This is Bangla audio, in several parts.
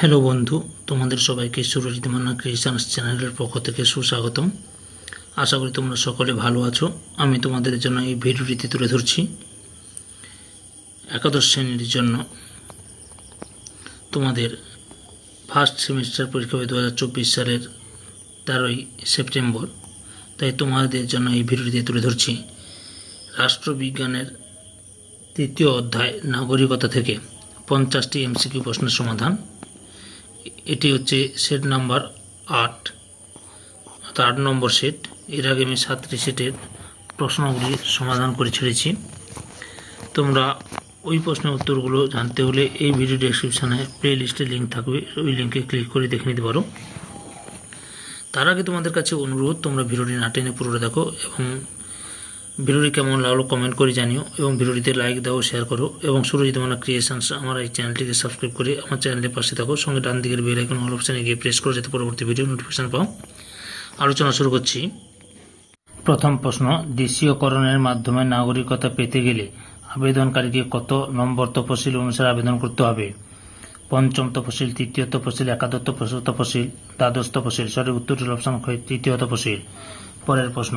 হ্যালো বন্ধু, তোমাদের সবাইকে সুরজিৎ মান্না ক্রিয়েশনস চ্যানেলের পক্ষ থেকে সুস্বাগতম। আশা করি তোমরা সকলে ভালো আছো। আমি তোমাদের জন্য এই ভিডিওটিতে তুলে ধরছি একাদশ শ্রেণির জন্য। তোমাদের ফার্স্ট সেমিস্টার পরীক্ষা হবে দু হাজার চব্বিশ সালের তেরোই সেপ্টেম্বর। তাই তোমাদের জন্য এই ভিডিওটিতে তুলে ধরছি রাষ্ট্রবিজ্ঞানের তৃতীয় অধ্যায় নাগরিকতা থেকে পঞ্চাশটি এমসিকিউ প্রশ্নের সমাধান। এটি হচ্ছে সেট নাম্বার আট। অর্থাৎ আট নম্বর সেট এর আগে আমি সাতটি সেটের প্রশ্নগুলি সমাধান করে ছেড়েছি। তোমরা ওই প্রশ্নের উত্তরগুলো জানতে হলে এই ভিডিও ডেসক্রিপশানে প্লে লিস্টের লিঙ্ক থাকবে। ওই লিঙ্কে ক্লিক করে দেখে নিতে পারো। তার আগে তোমাদের কাছে অনুরোধ, তোমরা ভিডিওটি না টেনে পুরোটা দেখো এবং ভিডিওটি কেমন লাগল কমেন্ট করে জানিও এবং ভিডিওটিতে লাইক দাও শেয়ার করো এবং সুরজিৎ মানা ক্রিয়েশনস আমার এই চ্যানেলটিকে সাবস্ক্রাইব করে আমার চ্যানেলের পাশে থাকো। সঙ্গে ডান দিকের বেল আইকন অল অপশানে গিয়ে প্রেস করো যাতে পরবর্তী ভিডিও নোটিফিকেশন পাও। আলোচনা শুরু করছি। প্রথম প্রশ্ন, দেশীয়করণের মাধ্যমে নাগরিকতা পেতে গেলে আবেদনকারীকে কত নম্বর তফসিল অনুসারে আবেদন করতে হবে? পঞ্চম তফসিল, তৃতীয় তফসিল, একাদশ তফসিল, দ্বাদশ তফসিল, সঠিক উত্তরটি অপশন তৃতীয় তফসিল। পরের প্রশ্ন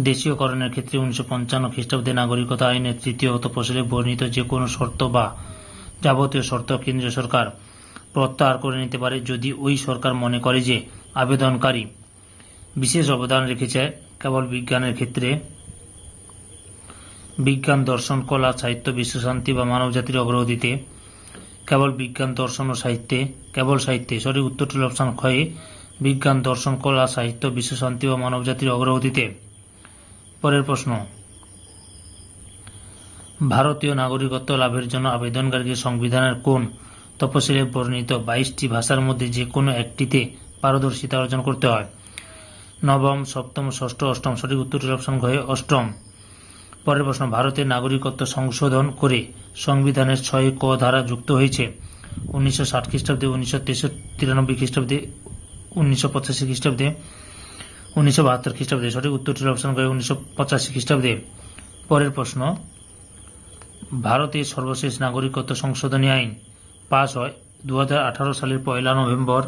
দেশীয়করণের ক্ষেত্রে উনিশশো পঞ্চান্ন খ্রিস্টাব্দে নাগরিকতা আইনের তৃতীয় তফসিলে বর্ণিত যে কোনো শর্ত বা যাবতীয় শর্ত কেন্দ্রীয় সরকার প্রত্যাহার করে নিতে পারে যদি ওই সরকার মনে করে যে আবেদনকারী বিশেষ অবদান রেখেছে কেবল বিজ্ঞানের ক্ষেত্রে। বিজ্ঞান, দর্শন, কলা, সাহিত্য, বিশ্বশান্তি বা মানবজাতির অগ্রগতিতে কেবল বিজ্ঞান, দর্শন ও সাহিত্যে, কেবল সাহিত্যে সঠিক উত্তরটি অপশন ক্ষয়ে বিজ্ঞান, দর্শন, কলা, সাহিত্য, বিশ্বশান্তি ও মানবজাতির অগ্রগতিতে। পরের প্রশ্ন। ভারতীয় নাগরিকত্ব লাভের জন্য আবেদনকারীকে সংবিধানের কোন তপশিলে বর্ণিত বাইশটি ভাষার মধ্যে যে কোনো একটিতে পারদর্শিতা অর্জন করতে হয়? নবম, সপ্তম, ষষ্ঠ, অষ্টম সঠিক উত্তরটির অপশন ঘয়ে অষ্টম। পরের প্রশ্ন, ভারতের নাগরিকত্ব সংশোধন করে সংবিধানের ছয় ক ধারা যুক্ত হয়েছে। উনিশশো ষাট খ্রিস্টাব্দে, উনিশশো তিরানব্বই খ্রিস্টাব্দে, উনিশশো পঁচাশি খ্রিস্টাব্দে উনিশশো বাহাত্তর খ্রিস্টাব্দে সঠিক উত্তরটির অপশন করে উনিশশো পঁচাশি খ্রিস্টাব্দে। পরের প্রশ্ন, ভারতের সর্বশেষ নাগরিকত্ব সংশোধনী আইন পাস হয় দু হাজার আঠারো সালের পয়লা নভেম্বর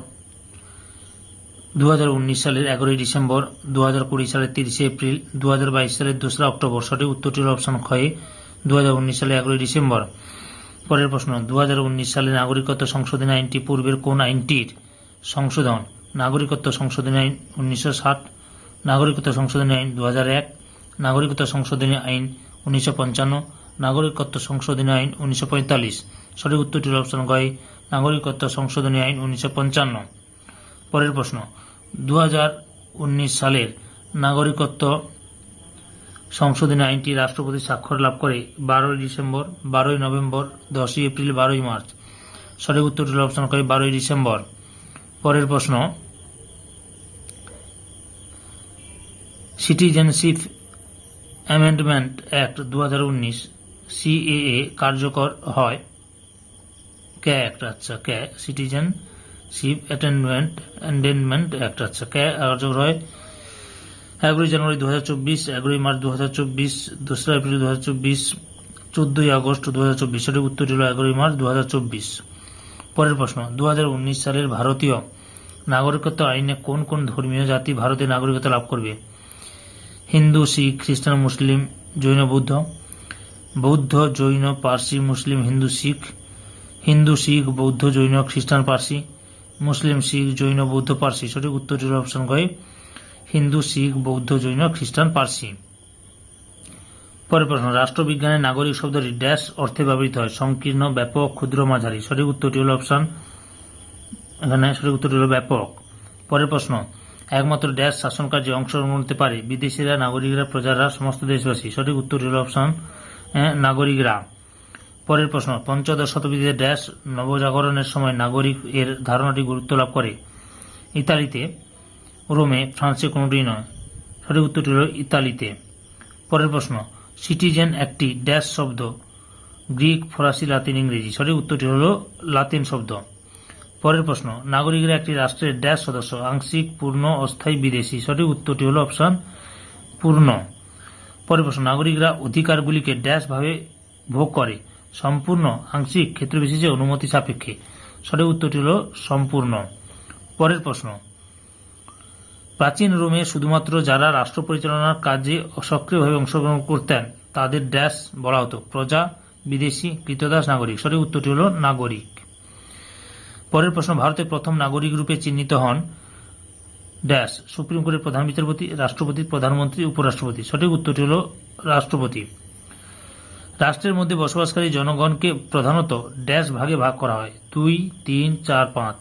দু হাজার উনিশ সালের এগারোই ডিসেম্বর দু কুড়ি সালের তিরিশে এপ্রিল দু হাজার বাইশ সালের দোসরা অক্টোবর সঠিক উত্তরটির অপশন ক্ষয়ে দু সালের এগারোই ডিসেম্বর। পরের প্রশ্ন দু সালে নাগরিকত্ব সংশোধনী আইনটি পূর্বের কোন আইনটির সংশোধন? নাগরিকত্ব সংশোধনী আইন উনিশশো ষাট নাগরিকত্ব সংশোধনী আইন দু এক, নাগরিকত্ব সংশোধনী আইন উনিশশো পঞ্চান্ন, নাগরিকত্ব সংশোধনী আইন উনিশশো পঁয়তাল্লিশ। সঠিক উত্তরটির অপশন গয় নাগরিকত্ব সংশোধনী আইন উনিশশো পঞ্চান্ন। পরের প্রশ্ন দু হাজার উনিশ সালের নাগরিকত্ব সংশোধনী আইনটি রাষ্ট্রপতি স্বাক্ষর লাভ করে বারোই ডিসেম্বর, বারোই নভেম্বর, দশই এপ্রিল, বারোই মার্চ। সঠিক উত্তরটির অপশন করে বারোই ডিসেম্বর। পরের প্রশ্ন সিটিজেনশিপ অ্যামেন্ডমেন্ট অ্যাক্ট দু হাজার উনিশ, সিএএ, কার্যকর হয়। কে অ্যাক্ট? আচ্ছা কে? Citizenship অ্যাটেন্ডমেন্ট অ্যান্ডেনমেন্ট act. আচ্ছা কে কার্যকর হয়? এগারোই জানুয়ারি দু হাজার চব্বিশ এগারোই মার্চ দু হাজার চব্বিশ, দোসরা এপ্রিল দু হাজার চব্বিশ, চোদ্দই আগস্ট দু হাজার চব্বিশ উত্তর হল এগারোই মার্চ দু হাজার চব্বিশ। পরের প্রশ্ন দু হাজার উনিশ সালের ভারতীয় নাগরিকত্ব আইনে কোন কোন ধর্মীয় জাতি ভারতীয় নাগরিকত্ব লাভ করবে? হিন্দু, শিখ, খ্রিস্টান, মুসলিম, জৈন, বৌদ্ধ বৌদ্ধ, জৈন, পার্সি, মুসলিম, হিন্দু, শিখ হিন্দু, শিখ, বৌদ্ধ, জৈন, খ্রিস্টান, পার্সি, মুসলিম, শিখ, জৈন, বৌদ্ধ, পার্সি। সঠিক উত্তর উত্তরটির অপশন গয়ে হিন্দু, শিখ, বৌদ্ধ, জৈন, খ্রিস্টান, পার্সি। পরের প্রশ্ন রাষ্ট্রবিজ্ঞানের নাগরিক শব্দটি ড্যাশ অর্থে ব্যবহৃত হয়। সংকীর্ণ, ব্যাপক, ক্ষুদ্র, মাঝারি। সঠিক উত্তরটি হল অপশন, এখানে সঠিক উত্তরটি হল ব্যাপক। পরের প্রশ্ন একমাত্র ড্যাশ শাসন কার্যে অংশগ্রহণ করতে পারে। বিদেশিরা, নাগরিকরা, প্রজারা, সমস্ত দেশবাসী। সঠিক উত্তরটি হল অপশন নাগরিকরা। পরের প্রশ্ন, পঞ্চদশ শতাব্দীতে ড্যাশ নবজাগরণের সময় নাগরিক এর ধারণাটি গুরুত্ব লাভ করে? ইতালিতে, রোমে, ফ্রান্সে কোনোটি নয়। সঠিক উত্তরটি হল ইতালিতে। পরের প্রশ্ন সিটিজেন একটি ড্যাশ শব্দ, গ্রিক, ফরাসি, লাতিন, ইংরেজি। সঠিক উত্তরটি হল লাতিন শব্দ। পরের প্রশ্ন, নাগরিকরা একটি রাষ্ট্রের ড্যাশ সদস্য, আংশিক, পূর্ণ, অস্থায়ী, বিদেশি। সঠিক উত্তরটি হল অপশন পূর্ণ। পরের প্রশ্ন, নাগরিকরা অধিকারগুলিকে ড্যাশ ভাবে ভোগ করে, সম্পূর্ণ, আংশিক ক্ষেত্রবিশেষে অনুমতি সাপেক্ষে। সঠিক উত্তরটি হল সম্পূর্ণ। পরের প্রশ্ন, প্রাচীন রোমে শুধুমাত্র যারা রাষ্ট্র পরিচালনার কাজে সক্রিয়ভাবে অংশগ্রহণ করতেন, তাদের ড্যাশ বলা হতো। প্রজা, বিদেশি, কৃতদাস নাগরিক। সঠিক উত্তরটি হল নাগরিক। পরের প্রশ্ন ভারতের প্রথম নাগরিক রূপে চিহ্নিত হন। ড্যাশ, সুপ্রিম কোর্টের প্রধান বিচারপতি, রাষ্ট্রপতি, প্রধানমন্ত্রী, উপরাষ্ট্রপতি। সঠিক উত্তরটি হল রাষ্ট্রপতি। রাষ্ট্রের মধ্যে বসবাসকারী জনগণকে প্রধানত ড্যাশ ভাগে ভাগ করা হয়। দুই, তিন, চার, পাঁচ।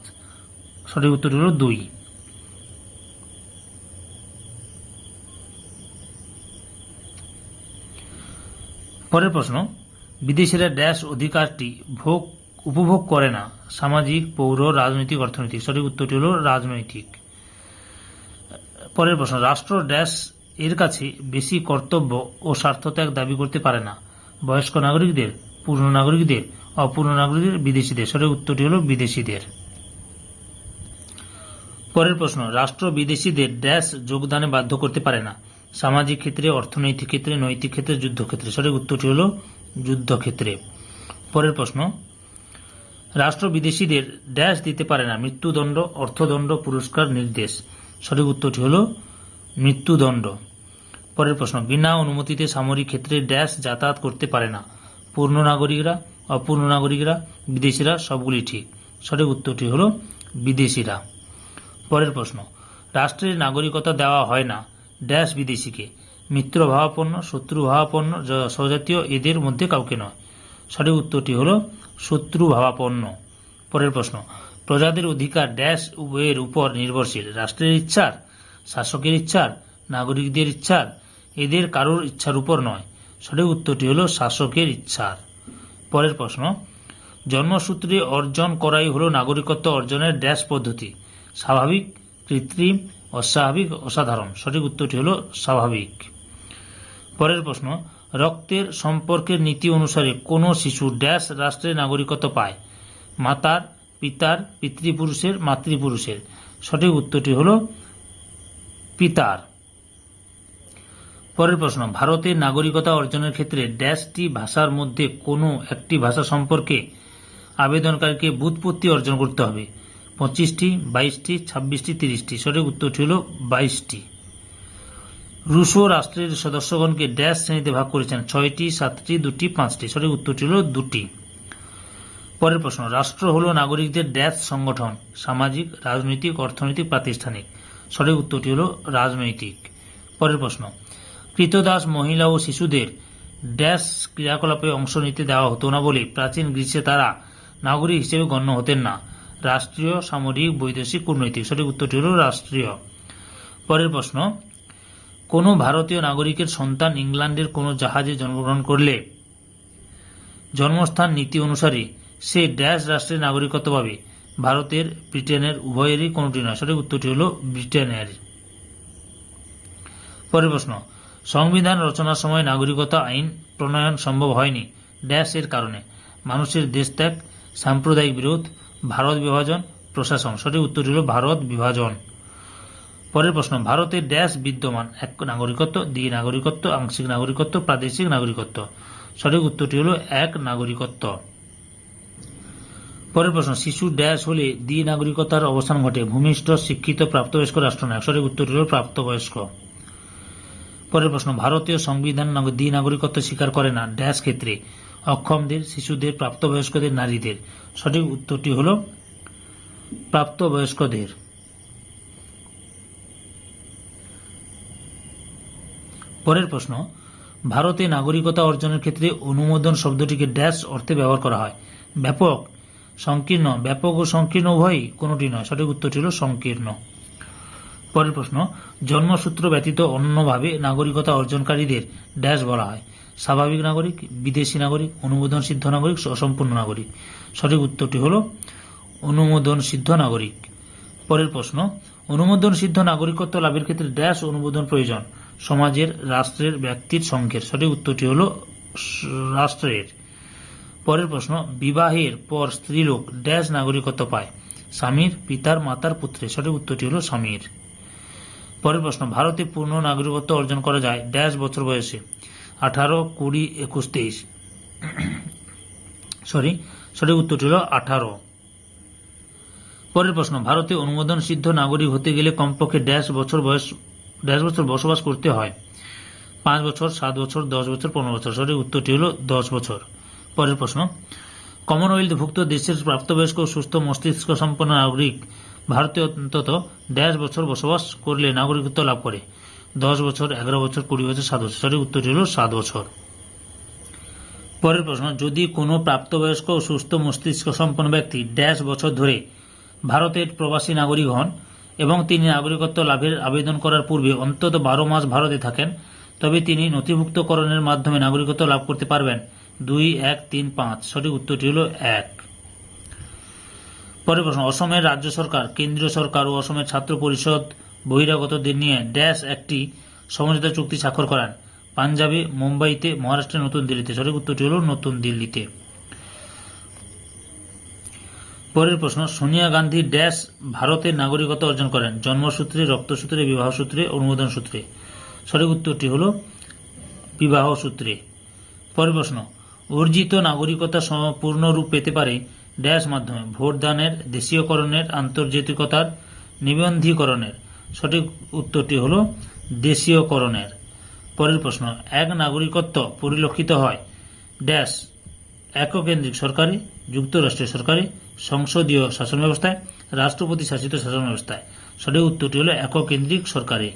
সঠিক উত্তরটি হল দুই। পরের প্রশ্ন, বিদেশিরা ড্যাশ অধিকারটি ভোগ উপভোগ করে না। সামাজিক, পৌর, রাজনৈতিক, অর্থনৈতিক। সঠিক উত্তরটি হল রাজনৈতিক। পরের প্রশ্ন, রাষ্ট্র ড্যাশ এর কাছে বেশি কর্তব্য ও স্বার্থত্যাগ দাবি করতে পারে না। বয়স্ক নাগরিকদের, পূর্ণ নাগরিকদের, অপূর্ণ নাগরিকদের, বিদেশিদের। সঠিক উত্তরটি হল বিদেশিদের। পরের প্রশ্ন, রাষ্ট্র বিদেশিদের ড্যাশ যোগদানে বাধ্য করতে পারে না। সামাজিক ক্ষেত্রে, অর্থনৈতিক ক্ষেত্রে, নৈতিক ক্ষেত্রে, যুদ্ধক্ষেত্রে। সঠিক উত্তরটি হল যুদ্ধক্ষেত্রে। পরের প্রশ্ন রাষ্ট্র বিদেশিদের ড্যাশ দিতে পারে না। মৃত্যুদণ্ড, অর্থদণ্ড, পুরস্কার, নির্দেশ। সঠিক উত্তরটি হল মৃত্যুদণ্ড। পরের প্রশ্ন, বিনা অনুমতিতে সামরিক ক্ষেত্রে ড্যাশ যাতায়াত করতে পারে না। পূর্ণ নাগরিকরা, অপূর্ণ নাগরিকরা, বিদেশিরা, সবগুলি ঠিক। সঠিক উত্তরটি হল বিদেশিরা। পরের প্রশ্ন, রাষ্ট্রের নাগরিকতা দেওয়া হয় না ড্যাশ বিদেশিকে। মিত্র ভাবাপন্ন শত্রু ভাবাপন্ন স্বজাতীয় এদের মধ্যে কাউকে নয়। সঠিক উত্তরটি হল শত্রু ভাবাপন্ন। পরের প্রশ্ন, প্রজাদের অধিকার ড্যাশ উভয়ের উপর নির্ভরশীল। রাষ্ট্রের ইচ্ছার, শাসকের ইচ্ছার, নাগরিকদের ইচ্ছার, এদের কারোর ইচ্ছার উপর নয়। সঠিক উত্তরটি হল শাসকের ইচ্ছার। পরের প্রশ্ন, জন্মসূত্রে অর্জন করাই হল নাগরিকত্ব অর্জনের ড্যাশ পদ্ধতি। স্বাভাবিক, কৃত্রিম, অস্বাভাবিক, অসাধারণ। সঠিক উত্তরটি হল স্বাভাবিক। পরের প্রশ্ন রক্তের সম্পর্কের নীতি অনুসারে কোনো শিশু ড্যাশ রাষ্ট্রের নাগরিকত্ব পায়। মাতার, পিতার, পিতৃপুরুষের, মাতৃপুরুষের। সঠিক উত্তরটি হল পিতার। পরের প্রশ্ন ভারতের নাগরিকতা অর্জনের ক্ষেত্রে ড্যাশটি ভাষার মধ্যে কোনো একটি ভাষা সম্পর্কে আবেদনকারীকে বুৎপত্তি অর্জন করতে হবে? পঁচিশটি, বাইশটি, ছাব্বিশটি, তিরিশটি। সঠিক উত্তরটি হল বাইশটি। রুশো রাষ্ট্রের সদস্যগণকে ড্যাশ শ্রেণীতে ভাগ করেছেন ছয়টি, সাতটি, দুটি, পাঁচটি। সঠিক উত্তরটি হল দুটি। পরের প্রশ্ন, রাষ্ট্র হল নাগরিকদের ড্যাশ সংগঠন, সামাজিক, রাজনৈতিক, অর্থনৈতিক, প্রাতিষ্ঠানিক। সঠিক উত্তরটি হল রাজনৈতিক। পরের প্রশ্ন, কৃতদাস মহিলা ও শিশুদের ড্যাশ ক্রিয়াকলাপে অংশ নিতে দেওয়া হতো না বলে প্রাচীন গ্রীষ্মে তারা নাগরিক হিসেবে গণ্য হতেন না। রাষ্ট্রীয়, সামরিক, বৈদেশিক কূটনৈতিক। সঠিক উত্তরটি হল রাষ্ট্রীয়। পরের প্রশ্ন কোনো ভারতীয় নাগরিকের সন্তান ইংল্যান্ডের কোনো জাহাজে জন্মগ্রহণ করলে জন্মস্থান নীতি অনুসারে সে ড্যাশ রাষ্ট্রের নাগরিকত্ব পাবে। ভারতের, ব্রিটেনের, উভয়েরই কোনটি নয়। সঠিক উত্তরটি হল ব্রিটেনের। পরের প্রশ্ন, সংবিধান রচনার সময় নাগরিকতা আইন প্রণয়ন সম্ভব হয়নি ড্যাশ এর কারণে। মানুষের দেশত্যাগ, সাম্প্রদায়িক বিরোধ, ভারত বিভাজন, প্রশাসন। সঠিক উত্তরটি হল ভারত বিভাজন। পরের প্রশ্ন, ভারতের ড্যাশ বিদ্যমান এক নাগরিকত্ব, দ্বি নাগরিকত্ব, আংশিক নাগরিকত্ব, প্রাদেশিক নাগরিকত্ব? সঠিক উত্তরটি হল এক নাগরিকত্ব। পরের প্রশ্ন, শিশু ড্যাশ হলে দ্বি নাগরিকতার অবস্থান ঘটে। ভূমিষ্ঠ, শিক্ষিত, প্রাপ্তবয়স্ক রাষ্ট্র রাষ্ট্রনায়ক সঠিক উত্তরটি হল প্রাপ্তবয়স্ক। পরের প্রশ্ন, ভারতীয় সংবিধান দ্বি নাগরিকত্ব স্বীকার করে না ড্যাশ ক্ষেত্রে অক্ষমদের, শিশুদের, প্রাপ্তবয়স্কদের, নারীদের? সঠিক উত্তরটি হল প্রাপ্তবয়স্কদের। পরের প্রশ্ন, ভারতে নাগরিকতা অর্জনের ক্ষেত্রে অনুমোদন শব্দটিকে ড্যাশ অর্থে ব্যবহার করা হয়। ব্যাপক, সংকীর্ণ, ব্যাপক ও সংকীর্ণ উভয়ই কোনটি নয়। সঠিক উত্তরটি হল সংকীর্ণ। পরের প্রশ্ন, জন্মসূত্র ব্যতীত অন্যভাবে নাগরিকতা অর্জনকারীদের ড্যাশ বলা হয়। স্বাভাবিক নাগরিক, বিদেশি নাগরিক, অনুমোদন সিদ্ধ নাগরিক, অসম্পূর্ণ নাগরিক। সঠিক উত্তরটি হল অনুমোদন সিদ্ধ নাগরিক। পরের প্রশ্ন, অনুমোদন সিদ্ধ নাগরিকত্ব লাভের ক্ষেত্রে ড্যাশ অনুমোদন প্রয়োজন। সমাজের, রাষ্ট্রের ব্যক্তির সংঘের সঠিক উত্তরটি হল রাষ্ট্রের। পরের প্রশ্ন, বিবাহের পর স্ত্রীলোক ড্যাশ নাগরিকত্ব পায়। স্বামীর, পিতার, মাতার, পুত্রের। সঠিক উত্তরটি হল স্বামীর। পরের প্রশ্ন, ভারতে পূর্ণ নাগরিকত্ব অর্জন করা যায় ড্যাশ বছর বয়সে? আঠারো, কুড়ি, একুশ, তেইশ। সরি, সঠিক উত্তরটি হল আঠারো। পরের প্রশ্ন, ভারতে অনুমোদন সিদ্ধ নাগরিক হতে গেলে কমপক্ষে ড্যাশ বছর বয়স ড্যাশ বছর বসবাস করতে হয়। পাঁচ বছর, সাত বছর, দশ বছর, পনেরো বছর। সঠিক উত্তরটি হল দশ বছর। পরের প্রশ্ন, কমনওয়েলথভুক্ত দেশের প্রাপ্তবয়স্ক, সুস্থ, মস্তিষ্ক সম্পন্ন নাগরিক ভারতে অন্তত ড্যাশ বছর বসবাস করলে নাগরিকত্ব লাভ করে। দশ বছর, এগারো বছর, কুড়ি বছর, সাত বছর। সঠিক উত্তরটি হল সাত বছর। পরের প্রশ্ন, যদি কোনো প্রাপ্তবয়স্ক, সুস্থ, মস্তিষ্ক সম্পন্ন ব্যক্তি ড্যাশ বছর ধরে ভারতের প্রবাসী নাগরিক হন এবং তিনি নাগরিকত্ব লাভের আবেদন করার পূর্বে অন্তত বারো মাস ভারতে থাকেন, তবে তিনি নথিভুক্তকরণের মাধ্যমে নাগরিকত্ব লাভ করতে পারবেন। দুই, এক, তিন, পাঁচ। সঠিক উত্তরটি হল এক। পরের প্রশ্ন, অসমের রাজ্য সরকার, কেন্দ্রীয় সরকার ও অসমের ছাত্র পরিষদ বহিরাগতদের নিয়ে ড্যাশ একটি সমঝোতা চুক্তি স্বাক্ষর করান। পাঞ্জাবে, মুম্বাইতে মহারাষ্ট্রের নতুন দিল্লিতে। সঠিক উত্তরটি হল নতুন দিল্লিতে। পরের প্রশ্ন, সোনিয়া গান্ধী ড্যাশ ভারতের নাগরিকত্ব অর্জন করেন। জন্মসূত্রে, রক্তসূত্রে বিবাহ সূত্রে অনুমোদন সূত্রে সঠিক উত্তরটি হল বিবাহ সূত্রে পরের প্রশ্ন, অর্জিত নাগরিকতা সম্পূর্ণ রূপ পেতে পারে ড্যাশ মাধ্যমে। ভোটদানের, দেশীয়করণের, আন্তর্জাতিকতার, নিবন্ধীকরণের। সঠিক উত্তরটি হল দেশীয়করণের। পরের প্রশ্ন, এক নাগরিকত্ব পরিলক্ষিত হয় ড্যাশ এককেন্দ্রিক সরকারে যুক্তরাষ্ট্রীয় সরকারে? সংসদীয় শাসন ব্যবস্থায় রাষ্ট্রপতি শাসিত শাসন ব্যবস্থায় সঠিক উত্তরটি হল এককেন্দ্রিক সরকারে।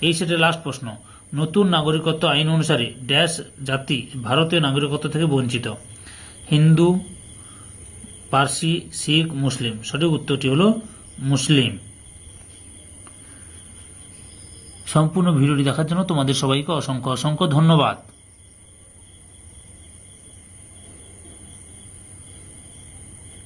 এই সেটের লাস্ট প্রশ্ন, নতুন নাগরিকত্ব আইন অনুসারে ড্যাশ জাতি ভারতীয় নাগরিকত্ব থেকে বঞ্চিত। হিন্দু, পার্সি, শিখ, মুসলিম। সঠিক উত্তরটি হল মুসলিম। সম্পূর্ণ ভিডিওটি দেখার জন্য তোমাদের সবাইকে অসংখ্য অসংখ্য ধন্যবাদ।